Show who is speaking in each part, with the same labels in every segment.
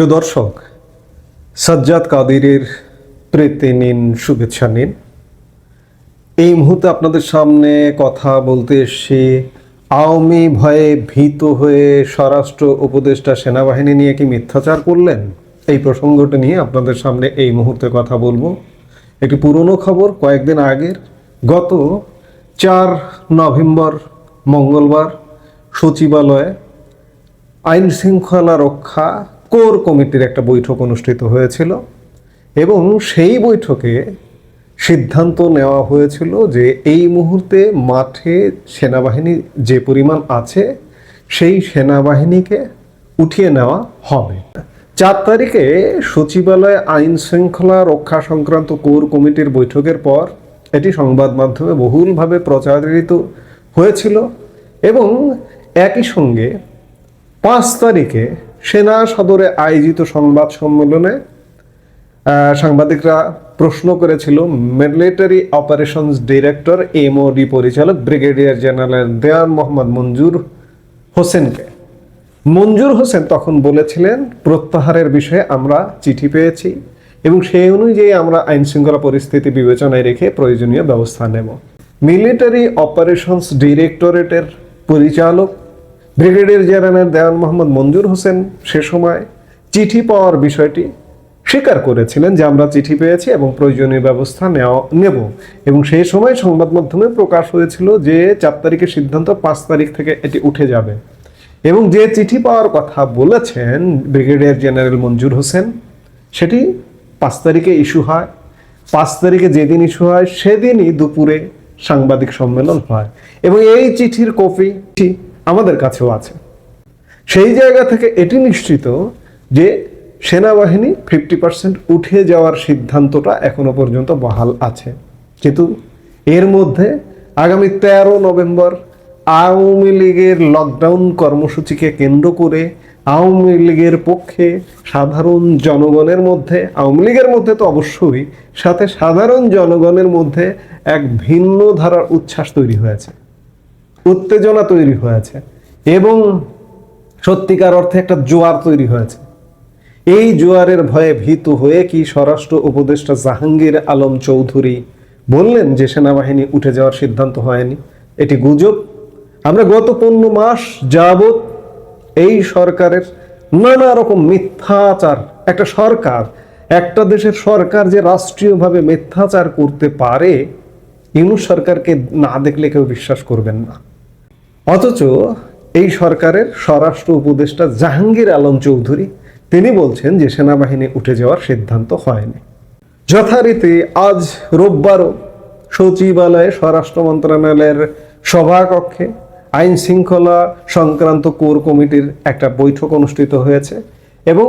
Speaker 1: প্রিয় দর্শক, সাজ্জাদ কাদিরের প্রেতে নিন, শুভেচ্ছা নিন। এই মুহূর্তে আপনাদের সামনে কথা বলতে এসে আওয়ামী ভয়ে ভীত হয়ে স্বরাষ্ট্র উপদেষ্টা সেনাবাহিনী নিয়ে কি মিথ্যাচার করলেন? এই প্রসঙ্গটা নিয়ে আপনাদের সামনে এই মুহূর্তে কথা বলব। একটি পুরনো খবর, কয়েকদিন আগের। গত চার নভেম্বর, মঙ্গলবার সচিবালয়ে আইন শৃঙ্খলা রক্ষা কোর কমিটির একটা বৈঠক অনুষ্ঠিত হয়েছিল এবং সেই বৈঠকে সিদ্ধান্ত নেওয়া হয়েছিল যে এই মুহূর্তে মাঠে সেনাবাহিনী যে পরিমাণ আছে, সেই সেনাবাহিনীকে উঠিয়ে নেওয়া হবে। চার তারিখে সচিবালয়ে আইন শৃঙ্খলা রক্ষা সংক্রান্ত কোর কমিটির বৈঠকের পর এটি সংবাদ মাধ্যমে বহুলভাবে প্রচারিত হয়েছিল এবং একই সঙ্গে পাঁচ তারিখে সেনা সদরে আয়োজিত সংবাদ সম্মেলনে সাংবাদিকরা প্রশ্ন করেছিল মিলিটারি অপারেশনস ডিরেক্টর এমওডি পরিচালক ব্রিগেডিয়ার জেনারেল দেওয়ান মোহাম্মদ মঞ্জুর হোসেনকে। মঞ্জুর হোসেন তখন বলেছিলেন, প্রত্যাহারের বিষয়ে আমরা চিঠি পেয়েছি এবং সেই অনুযায়ী আমরা আইন শৃঙ্খলা পরিস্থিতি বিবেচনায় রেখে প্রয়োজনীয় ব্যবস্থা নেব। মিলিটারি অপারেশনস ডিরেক্টরেটের পরিচালক ব্রিগেডিয়ার জেনারেল দেওয়ান মোহাম্মদ মঞ্জুর হোসেন সে সময় চিঠি পাওয়ার বিষয়টি স্বীকার করেছিলেন যে আমরা চিঠি পেয়েছি এবং প্রয়োজনীয় ব্যবস্থা নেওয়া নেব। এবং সেই সময় সংবাদ মাধ্যমে প্রকাশ হয়েছিল যে চার তারিখের সিদ্ধান্ত পাঁচ তারিখ থেকে এটি উঠে যাবে। এবং যে চিঠি পাওয়ার কথা বলেছেন ব্রিগেডিয়ার জেনারেল মঞ্জুর হোসেন, সেটি পাঁচ তারিখে ইস্যু হয়। পাঁচ তারিখে যেদিন ইস্যু হয়, সেদিনই দুপুরে সাংবাদিক সম্মেলন হয়। এবং এই চিঠির কপি আমাদের কাছেও আছে। সেই জায়গা থেকে এটি নিশ্চিত যে সেনাবাহিনী ফিফটি পার্সেন্ট উঠে যাওয়ার সিদ্ধান্তটা এখনও পর্যন্ত বহাল আছে। কিন্তু এর মধ্যে আগামী তেরো নভেম্বর আওয়ামী লীগের লকডাউন কর্মসূচিকে কেন্দ্র করে আওয়ামী লীগের পক্ষে সাধারণ জনগণের মধ্যে, আওয়ামী লীগের মধ্যে তো অবশ্যই, সাথে সাধারণ জনগণের মধ্যে এক ভিন্ন ধারার উচ্ছ্বাস তৈরি হয়েছে। উত্তেজনা তৈরি হয়েছে এবং সত্যিকার অর্থে একটা জোয়ার তৈরি হয়েছে। এই জোয়ারের ভয়ে ভীত হয়ে কি স্বরাষ্ট্র উপদেষ্টা জাহাঙ্গীর আলম চৌধুরী বললেন যে সেনাবাহিনী উঠে যাওয়ার সিদ্ধান্ত হয়নি? এটি গুজব। আমরা গত পনেরো মাস যাবৎ এই সরকারের নানা রকম মিথ্যাচার, একটা সরকার, একটা দেশের সরকার যে রাষ্ট্রীয়ভাবে মিথ্যাচার করতে পারে, ইউনুস সরকারকে না দেখলে কেউ বিশ্বাস করবেন না। অথচ এই সরকারের স্বরাষ্ট্র উপদেষ্টা জাহাঙ্গীর আলম চৌধুরী, তিনি বলছেন যে সেনাবাহিনী উঠে যাওয়ার সিদ্ধান্ত হয়নি। যথারীতি আজ রোববারও সচিবালয়ে স্বরাষ্ট্র মন্ত্রণালয়ের সভাকক্ষে আইন শৃঙ্খলা সংক্রান্ত কোর কমিটির একটা বৈঠক অনুষ্ঠিত হয়েছে এবং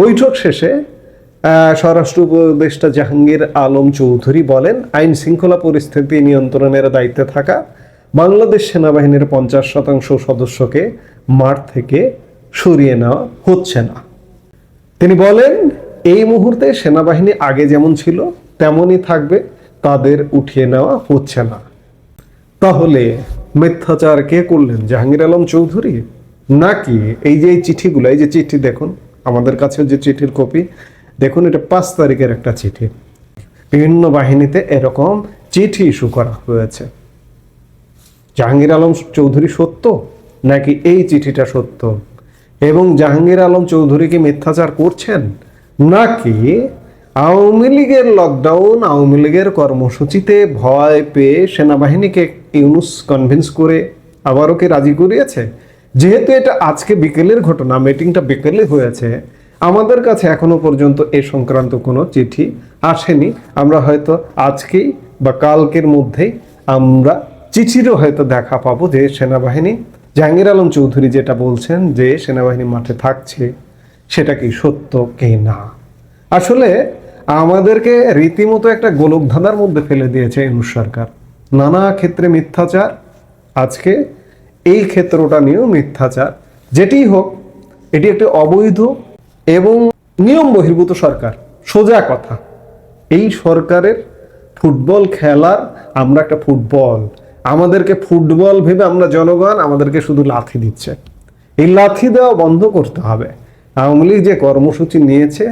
Speaker 1: বৈঠক শেষে স্বরাষ্ট্র উপদেষ্টা জাহাঙ্গীর আলম চৌধুরী বলেন, আইন শৃঙ্খলা পরিস্থিতি নিয়ন্ত্রণের দায়িত্বে থাকা বাংলাদেশ সেনাবাহিনীর পঞ্চাশ শতাংশ সদস্যকে মাঠ থেকে সরিয়ে নেওয়া হচ্ছে না। তিনি বলেন, এই মুহূর্তে সেনাবাহিনী আগে যেমন ছিল, তেমনই থাকবে, তাদের উঠিয়ে নেওয়া হচ্ছে না। তাহলে মিথ্যাচার কে করলেন জাহাঙ্গীর আলম চৌধুরী? নাকি এই যে এই চিঠিগুলো, এই যে চিঠি দেখুন, আমাদের কাছে যে চিঠির কপি, দেখুন এটা পাঁচ তারিখের একটা চিঠি। বিভিন্ন বাহিনীতে এরকম চিঠি ইস্যু করা হয়েছে। জাহাঙ্গীর আলম চৌধুরী সত্য নাকি এই চিঠিটা সত্য? এবং জাহাঙ্গীর আলম চৌধুরী কি মিথ্যাচার করছেন? নাকি আওয়ামী লীগের লকডাউন আওয়ামী লীগের কর্মসূচিতে ভয় পেয়ে সেনাবাহিনীকে ইউনুস কনভিন্স করে আবারও কি রাজি করিয়েছে? যেহেতু এটা আজকে বিকেলের ঘটনা মিটিংটা বিকেলে হয়েছে, আমাদের কাছে এখনও পর্যন্ত এ সংক্রান্ত কোনো চিঠি আসেনি। আমরা হয়তো আজকেই বা কালকের মধ্যেই আমরা চিঠিরও হয়তো দেখা পাবো যে সেনাবাহিনী, জাহাঙ্গীর আলম চৌধুরী যেটা বলছেন যে সেনাবাহিনী মাঠে থাকছে, সেটা কি সত্য কি না? আসলে আমাদেরকে রীতিমতো একটা গোলকধাঁধার মধ্যে ফেলে দিয়েছে ইউনুস সরকার। নানা ক্ষেত্রে মিথ্যাচার, আজকে এই ক্ষেত্রটা নিয়েও মিথ্যাচার। যেটি হোক, এটি একটি অবৈধ এবং নিয়ম বহির্ভূত সরকার, সোজা কথা। এই সরকারের ফুটবল খেলার আমরা একটা ফুটবল আমাদেরকে ফুটবল ভেবে আমরা জনগণ আমাদেরকে শুধু লাথি দিচ্ছে। এই লাথি দেওয়া বন্ধ করতে হবে। আওয়ামী লীগ যে কর্মসূচি নিয়েছে,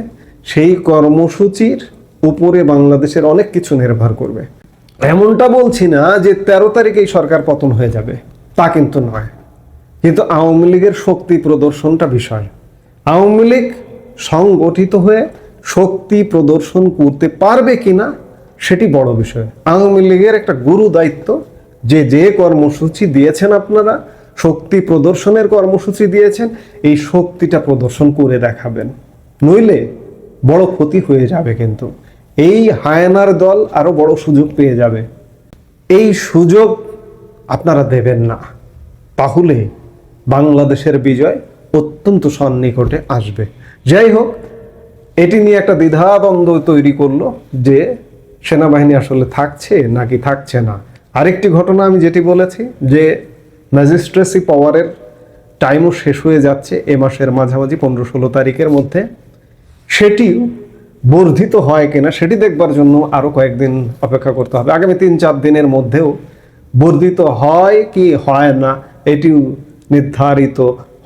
Speaker 1: সেই কর্মসূচির উপরে বাংলাদেশের অনেক কিছু নির্ভর করবে। এমনটা বলছি না যে তেরো তারিখেই সরকার পতন হয়ে যাবে। তা কিন্তু নয়। কিন্তু আওয়ামী লীগের শক্তি প্রদর্শনটা বিষয় আওয়ামী লীগ সংগঠিত হয়ে শক্তি প্রদর্শন করতে পারবে কিনা, সেটি বড় বিষয়। আওয়ামী লীগের একটা গুরু দায়িত্ব যে যে কর্মসূচি দিয়েছেন আপনারা, শক্তি প্রদর্শনের কর্মসূচি দিয়েছেন, এই শক্তিটা প্রদর্শন করে দেখাবেন। নইলে বড় ক্ষতি হয়ে যাবে কিন্তু। এই হায়নার দল আরও বড় সুযোগ পেয়ে যাবে। এই সুযোগ আপনারা দেবেন না। তাহলে বাংলাদেশের বিজয় অত্যন্ত সন্নিকটে আসবে। যাই হোক, এটি নিয়ে একটা দ্বিধাদ্বন্দ্ব তৈরি করল যে সেনাবাহিনী আসলে থাকছে নাকি থাকছে না। আরেকটি ঘটনা আমি যেটি বলেছি, যে ম্যাজিস্ট্রেসি পাওয়ারের টাইমও শেষ হয়ে যাচ্ছে এ মাসের মাঝামাঝি পনেরো ষোলো তারিখের মধ্যে। সেটিও বর্ধিত হয় কিনা সেটি দেখবার জন্য আরও কয়েকদিন অপেক্ষা করতে হবে। আগামী তিন চার দিনের মধ্যেও বর্ধিত হয় কি হয় না, এটিও নির্ধারিত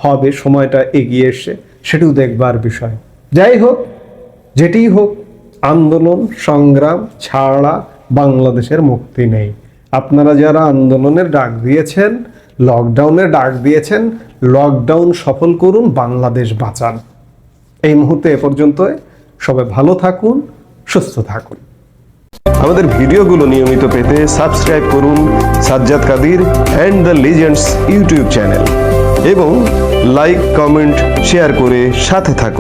Speaker 1: হবে, সময়টা এগিয়ে এসে সেটিও দেখবার বিষয়। যাই হোক যেটিই হোক, আন্দোলন, সংগ্রাম ছাড়া বাংলাদেশের মুক্তি নেই। আপনারা যারা আন্দোলনের ডাক দিয়েছেন, লকডাউনের ডাক দিয়েছেন, লকডাউন সফল করুন, বাংলাদেশ বাঁচান। এই মুহূর্তে এ পর্যন্ত সবাই ভালো থাকুন, সুস্থ থাকুন।
Speaker 2: আমাদের ভিডিওগুলো নিয়মিত পেতে সাবস্ক্রাইব করুন Sajjad Kadir and the legends YouTube channel এবং লাইক, কমেন্ট, শেয়ার করে সাথে থাকুন।